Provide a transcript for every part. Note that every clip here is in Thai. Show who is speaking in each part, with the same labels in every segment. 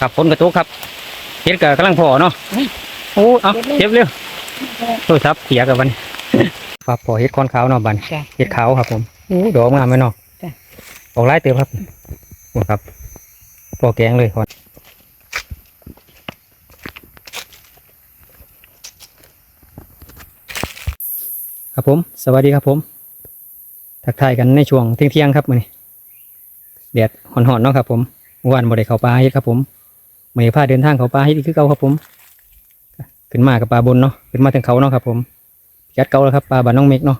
Speaker 1: ครับฝนกระตุกครับเฮ็ดก็กำลังพอเนาะ
Speaker 2: เฮ้ย
Speaker 1: โอ้เอา
Speaker 2: เก็บเลย
Speaker 1: เก็บเร็วโทรศัพท์เสียกับมันครับพอเฮ็ดคอนขาวเนาะบัดน
Speaker 2: จ้ะ
Speaker 1: เฮ็ดขาวครับ ผมโอ้ดอกงามไหมเนาะ
Speaker 2: จ้ะ
Speaker 1: ออกหลายเติมครับโอ้ครับพอแกงเลยคอนครับผม สวัสดีครับผม ทักทายกันในช่วงเที่ยงๆครับมื้อนี้แดดห่อนๆเนาะครับผมเมื่อวานบ่ได้เข้าป่าเฮ็ดครับผม มื้อนี้พาเดินทางเข้าป่าเฮ็ดอีกคือเก่าครับผมขึ้นมากับปลาบนเนาะขึ้นมาถึงเขาเนาะครับผมยัดเก่าแล้วครับปลาบ้านน้องเมกเนาะ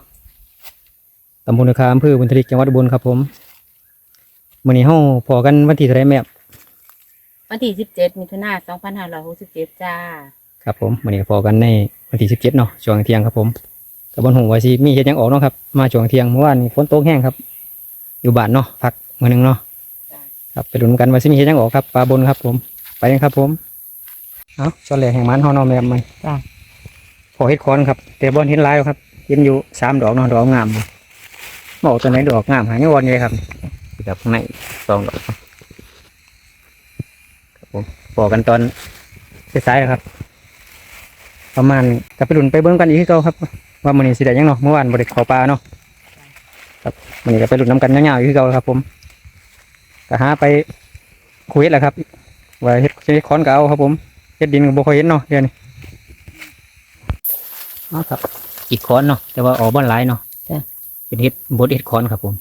Speaker 1: ตำบลนาคาอำเภอบุญทลิกจังหวัดอุบลครับผมมื้อนี้เฮาพอกันวันที่เท่าไรแม่
Speaker 2: วันที่สิบเจ็ดมิถุนาสองพันห้าร้อยหกสิบเจ็ดจ้า
Speaker 1: ครับผมมื้อนี้ก็พอกันในวันที่17เนาะช่วงเที่ยงครับผมกับบนหูว่าสิมีเฮ็ดหยังออกเนาะครับมาช่วงเที่ยงเมื่อวานนี้ฝนตกแห้งครับ อยู่บ้านเนาะพักมื้อหนึงเนาะ
Speaker 2: จ้ะ
Speaker 1: ครับไปลุ้นกันว่าสิมีเฮ็ดหยังออกครับปลาบนครับผม ไปกันครับ ผม เอาช้อนแรกแห่งมันเฮาเนาะแม่มัน
Speaker 2: จ้า
Speaker 1: พอเฮ็ดคอนครับ แต่บอลเห็นหลายแล้วครับเห็นอยู่สามดอกเนาะดอกงามบอกตัวไหนดอกงามหายไม่วอนเลยครับแบบข้างในสองดอกครับผมบอกกันตอนสายๆแล้วครับ ประมาณกับไปดุนไปเบิ้งกันอีกที่เก่าครับ ว่ามันนี้สิได้หยังเนาะเมื่อวานบริขอปลาเนาะครับมันนี้ก็ไปดุนน้ำกันยาวๆอีกที่เก่าครับ ผมก็หาไปคุยแหละครับ ว่าเฮ็ดเฮ็ดคอนก็เอาครับผมเฮ็ดดินก็บ่ค่อยเห็นเนาะเดี๋ยวนี้เนาะครับ อีกคอนเนาะแต่ว่าออกบ้านหลายเนาะ
Speaker 2: จ้ะ
Speaker 1: เป็นเฮ็ดบดเฮ็ดคอนครับผม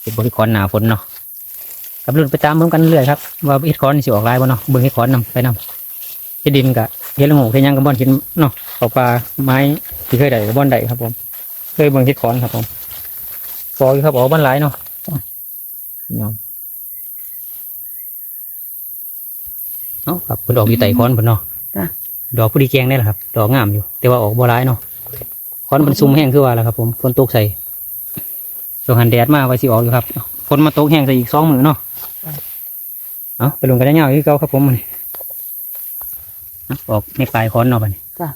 Speaker 1: เป็นบดเฮ็ดคอนหนาฝนเนาะกับรุ่นไปตามเบิ่งกันเรื่อยครับว่าเฮ็ดคอนนี่สิออกหลายบ่เนาะเบิ่งเฮ็ดคอนนำไปนำเฮ็ดดินกะเฮ็ดละโงกเฮ็ดหยังกับบ่อนเห็นเนาะเอาปลาไม้ที่เคยได้กับบ่อนได้ครับผมเคยเบิ่งเฮ็ดคอนครับผมฟอยครับออกบ้านหลายเนาะเนา เนาะครับเพิ่นออกอยู่ใต้คอนเพิ่นเนาะดอกผู้ดีแกงได้แหละครับ ดอกงามอยู่ แต่ว่าออกบัวร้ายเนาะคอนมันซุ่มแห้งคือว่าแหละครับ ผมฝนตกใส่ช่วงหันแดดมาไว้สิออกอยู่ครับฝนมาตกแห้งใส่อีกสองมือเนาะเอาไปลงกันได้เงาที่เก่าครับผมมันเอาออกในปลายคอนเนาะบัดนี้
Speaker 2: จ้า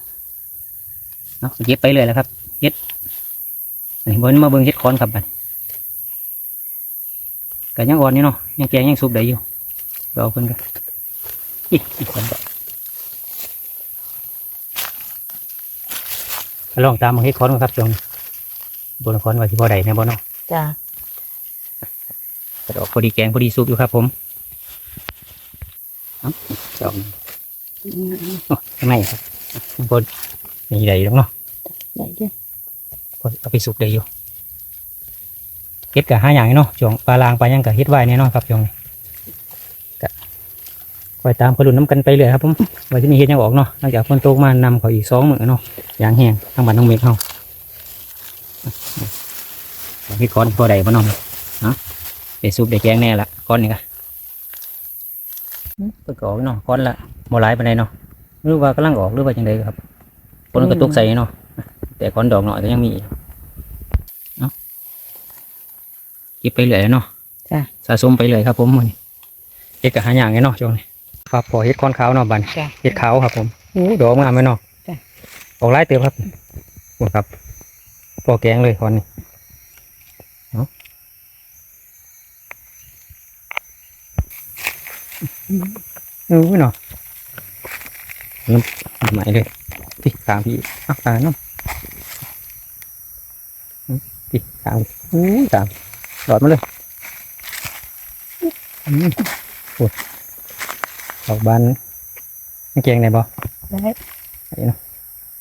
Speaker 1: เอาเย็บไปเลยแหล้วครับเย็ดอันนี้บนมาเบิ่งเฮ็ดคอนครับบัดกันยังอ่อนอยู่เนาะยังแกงยังสุบได้อยู่ดอกเพิ่นก็ ลองตามมาให้คอนมาครับจงบนคอนว่าที่พอใดในบ่เนาะ
Speaker 2: จ้าก
Speaker 1: ระดอกพอดีแกงพอดีซุปอยู่ครับผมเอ้าจองโอ้ข้างในครับข้างบนมีใดแล้วเนาะ
Speaker 2: ได้เด้อ
Speaker 1: พอเอาไปสุกได้อยู่เฮ็ดกับห้าอย่างนี้เนาะจงปลาลางปลายังกับเฮ็ดไว้แน่นอนครับจงกะ คอยตามกระดุนน้ำกันไปเลยครับผมว่าที่มีเฮ็ดยังออกเนาะนอกจากฝนตกมานำเขาอีกสองมือเนาะอย่างแห้งทางบ้านน้องเมฆเฮาพี่ก้อนพอใดบ่น้องเนาะเดี๋ยวซุปเดี๋ยวแกงแน่ละก้อนนี่ก็เปิดก่อนเนาะก้อนละบ่หลายปานเนาะหรือว่ากำลังออกหรือว่าจังไดครับคนก็ตกใส่เนาะแต่ก้อนดอกหน่อยก็ยังมีเนาะเก็บไปเรื่อยเนาะสะสมไปเลยครับผมมื้อนเฮ็ดกับหาอย่างไงเนาะช่วงนี้ ครับพอเฮ็ดก้อนขาวเนาะบัด
Speaker 2: จ้า
Speaker 1: เฮ็ดขาวครับผมโอ้ดอกงามไหมเนาะ
Speaker 2: จ้ะ
Speaker 1: ออกหลายเติมครับโอ้ครับพอแกงเลยคอนนี้อู้เนาะน้ำน้ำไหมเลยพี่ตามพี่เอาตามน้ำอืมพี่ตามอู้ตามหลอดมาเลยอืมโอ้ยด อกบานไม่เก่งไหนบ่
Speaker 2: ได้
Speaker 1: ไอ้เนาะ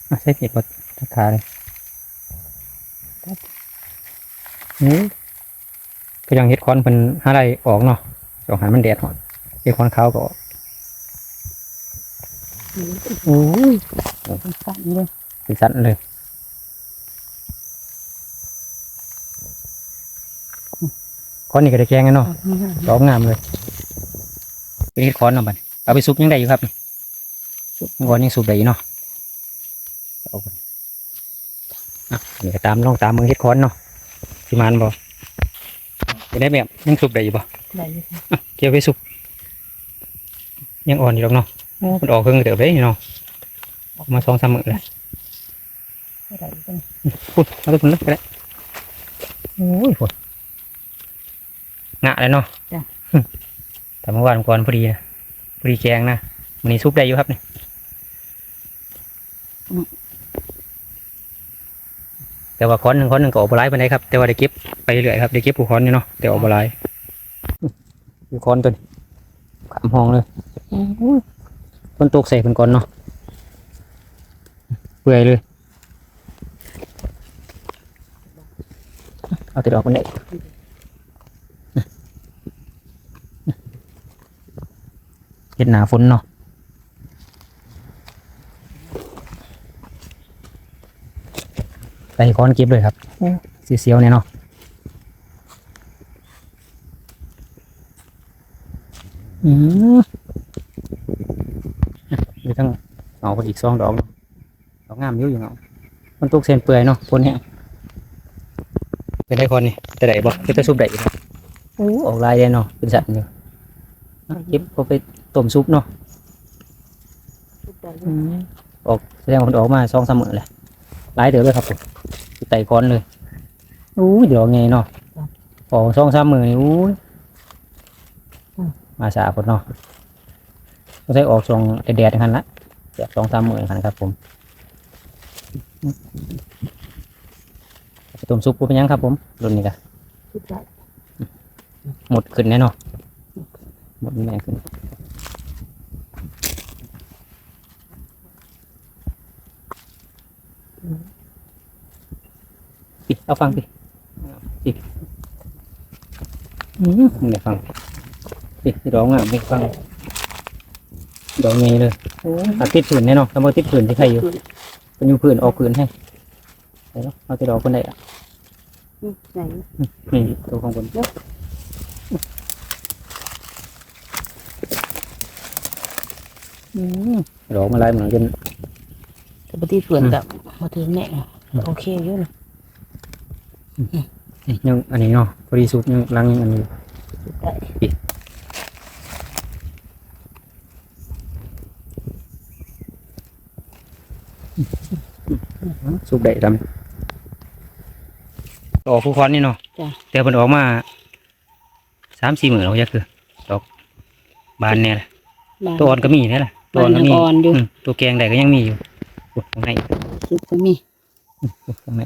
Speaker 1: อะใส่เก็บบดตะขาเลยนี่ก็ยังเฮ็ดคอนเป็นอะไรออกเนาะสองหันมันแดดหอนเฮ็ดคอนขาวก็ออกโอ้ย
Speaker 2: สั่นเลย
Speaker 1: เป็นสันเลยคอนนี่ก็ได้แกงกันเนาะดอกงามเลยเป็นเฮ็ดคอนเนาะบัด เอาไปซุปยังได้อยู่ครับนี่ซุปงอนยังซุปได้อยู่เนาะเอาไปอะนี่ก็ตามลองตามมือเฮ็ดคอนเนาะสิมานบ่เป็นได้แบบยังซุปได้อยู่บ่
Speaker 2: ได้อยู่
Speaker 1: อะเกี่ยวไปซุปยังอ่อนอยู่หรอกเนาะมันออกเครื่องเดี๋ยวไปเนาะออกมาสองสามมื้อแล้ว
Speaker 2: ได้อยู่
Speaker 1: พูดเอาไปพุ่นเลยก็ได้โอ้ยพูดงะเลยเนาะ
Speaker 2: จ้ะ
Speaker 1: แต่เมื่อวานก่อนพอดีนะ พอดีแกงนะมันนี้ซุปได้อยู่ครับเนี่ยแต่ว่าค้อนหนึ่งค้อนหนึ่งก็ออกบลายไปไหนครับ แต่ว่าได้เก็บไปเรื่อยครับได้เก็บผู้ค้อนนี่เนาะแต่ออกบลายอยู่ค้อนตัวนี้ขามห้องเลยคนตกใส่คนก่อนเนาะเปื่อยเลยเอาติดออกคนไห เห็ดหนาฝนเนาะใส่ค้อนเก็บเลยครับเสียวๆเนี่ยเนาะอืมมีทั้งเอาไปอีกสองดอกเนาะดอกงามอยุ่อยู่เนาะมันตกเส้นเปื่อยเนาะฝนแห้งเป็นได้คนนี่แต่ไหนบอกเป็นตะซุปได้อีกครับโอ้ออกลายเลยเนาะเป็นสัตว์อยู่อะเก็บเอาไป ต้มซุปเนาะออกแสดงว่ามันออกมาสองสามมื้อเลยหลายเดือนเลยครับผมสิไต่ก้อนเลยอู้ยเดี๋ยวไงเนาะออกสองสามมื้อนี่อู้ยมาสาคนเนาะก็ใช้ออกทรงแดดๆอย่างนั้นละเดี๋ยวสองสามมื้ออย่างนั้นครับผมไปต้มซุปกูเป็นหยังครับผมรุ่นนี้ก็หมดขึ้นแน่นอนหมดแน่ขึ้น ปิเอาฟังปิปิอืมมึงได้ฟังปิร้องอะไม่ฟังดอกไงเลยอาติดผื่นแน่นอนถ้าบ่ติดผื่นที่ใครอยู่เป็นอยู่ผื่นออกผื่นให้ไปแล้วเอาติดดอกคนใดอะ
Speaker 2: ไหน
Speaker 1: นี่ตัวของคนดอกมาลายเหมือนกัน
Speaker 2: แต่ปฏิเพื่อนกับมาถึงแน่โอเคอยู่นะ
Speaker 1: นี่ยังอันนี้เนาะพอดีซุปยังลังยังอันนี้
Speaker 2: ได้
Speaker 1: ซุปได้ดำออกผู้คอนนี่เนาะแต่มันออกมาสามสี่หมื่นเราจะคือดอกบานเนี่ยตัวอ่อนก็มีนี่แหละตัวอ่อนก็มี
Speaker 2: อยู่
Speaker 1: ตัวแกงใดก็ยังมีอยู่ ข้างใน
Speaker 2: ซุปก็มี
Speaker 1: โอ้ยข้างใน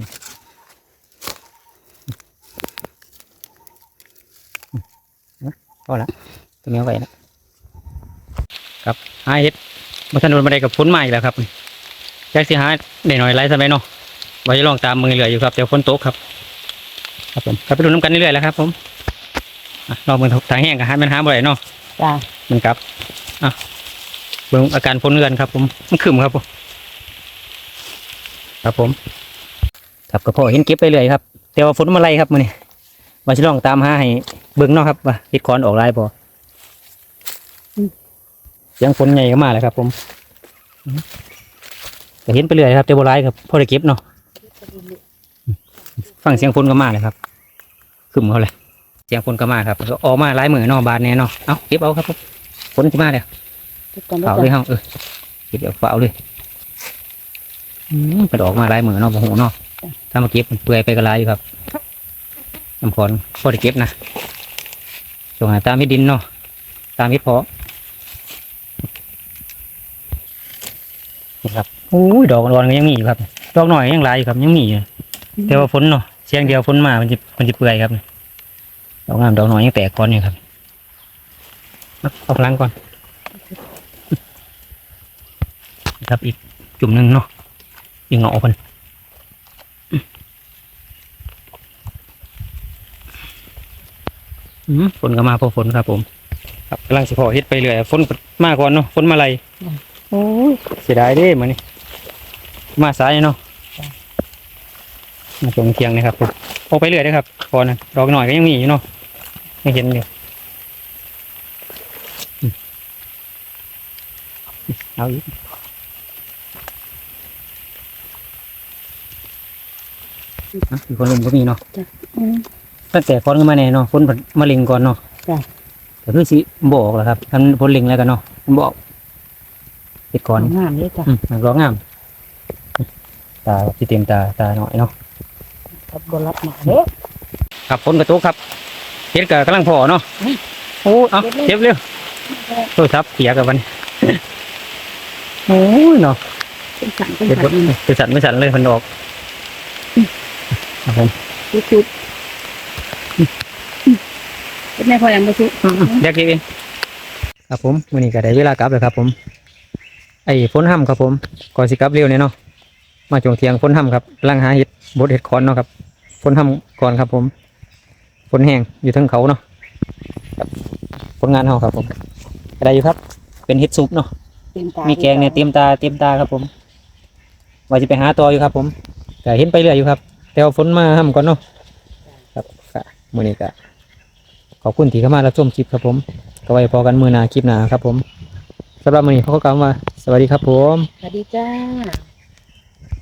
Speaker 1: พอละตัวนี้เอาไว้ละครับหาเห็ดมาถนนมาได้กับพ้นใหม่แล้วครับแจ็คสิหาได้หน่อยไรสมัยเนาะไว้ลองตามมือเหลืออยู่ครับเดี๋ยวฝนตกครับ ครับผมครับไปดูน้ำกันเรื่อยๆแล้วครับ ผมลองมือทางแห้งกับหาเป็นหาบ่อยเนาะ
Speaker 2: จ้า
Speaker 1: มันครับอะเบิ่งอาการฝนเรือนครับ ผมมันขึ้นครับผม ครับผม ครับก็พอเห็นเก็บไปเรื่อยครับ แต่ว่าฝนมาไล่ครับมื้อนี้ว่าสิลองตามหาให้เบิ่งเนาะครับว่าเฮ็ดคอนออกลายบ่เสียงฝนใหญ่ก็มาแล้วครับผมอืมก็เห็นไปเรื่อยครับแต่บ่หลายครับพอได้เก็บเนาะฟังเสียงฝนก็มาเลยครับขึ้นเขาเลยเสียงฝนก็มาครับก็ออกมาหลายมือเนอบานแน่เนอเอาเก็บเอาครับผมฝนที่มาเลย
Speaker 2: ทุกคน
Speaker 1: เฝ้าเลยเฮาเออเก็บเดี๋ยวเฝ้าเลยอืม กระดอกมาหลายมือเนอบ่หูเนอถ้ามาเก็บมันเปื่อยไปก็หลายอยู่ครับน้ำพรพอได้เก็บนะจงหาตามมิดดินเนาะตามมิดเพาะนี่ครับโอ้ยดอกอ่อนๆก็ยังมีอยู่ครับ ดอกหน่อยยังหลายอยู่ครับยังมีอยู่แต่ว่าฝนเนาะเสียงเดียวฝนมามันจะมันจะเปื่อยครับดอกงามดอกน้อยยังแตกก่อนอยู่ครับเอาเอาพลังก่อน ครับอีกจุ่มหนึ่งเนาะ อีกเหงาคนอืมฝนก็มาพอฝนครับผม ครับกำลังสิพอเฮ็ดไปเรื่อยฝนก็มาก่อนเนาะฝนมาไรโอ้ยเสียดายเด้มันนี่มาสายเนาะมาตรงเคียงนะครับผมออกไปเรื่อยนะครับพอนะดอกหน่อยก็ยังมีอยู่เนาะยังเห็นอยู่อืมเอาอีก อะอีกคนลุมก็มีเนาะตั้งแต่คอนก็มาแน่เนาะฝนมาเล็งก่อนเนาะ
Speaker 2: จ้ะ
Speaker 1: แต่คือสิบอกแหละครับทันฝนเล็งแล้วกันเนาะมันบอกติดก่อน
Speaker 2: งามเลยจ้ะ
Speaker 1: อืมมันร้องงาม ตาที่เต็มตาตาหน่อยเนาะ
Speaker 2: กับบรับมาเด้อ
Speaker 1: ครับฝนกระตุกครับเฮ็ดกับกำลังพอเนาะ
Speaker 2: อืม
Speaker 1: โอ้เอาเก็บเร็วโทรศัพท์เสียกับมัน โอ้ยเนาะ
Speaker 2: เป็นสั่งเป็น
Speaker 1: เก็บ
Speaker 2: สั่ง
Speaker 1: เป็นสันไม่สันเลยมันออก ครับผม
Speaker 2: ชุดชุดเป็นไงพอยังมาชุด
Speaker 1: เรียกเองครับผมวันนี้ก็ได้เวลากลับแล้วครับ ผม ไอ้ฝนห้ำครับผมก่อนสิกลับเร็วเนี่ยเนาะมาจวงเทียงฝนห้ำครับล่างหาเห็ดบดเห็ดคอนเนาะครับฝนห้ำก่อนครับ ผมฝนแห้งอยู่เทั้งเขาเนาะครับผลงานเฮาครับ ผมก็ได้อยู่ครับ เป็นเห็ดซุปเนาะมีแกงเนี่ยเตรียมตาเตรียมตาครับ ผมว่าจะไปหาต่ออยู่ครับ ผมแต่เห็นไปเรื่อยอยู่ครับ แต่ว่าฝนมาห้ำก่อนเนาะครับค่ะมือนี้ก็ขอบคุณที่เข้ามารับชมคลิปครับผมก็ไว้พอกันมือหนาคลิปหนาครับผมสำหรับมือนี้เขาก็กล่าวว่าสวัสดีครับผม
Speaker 2: สวัสดีจ้า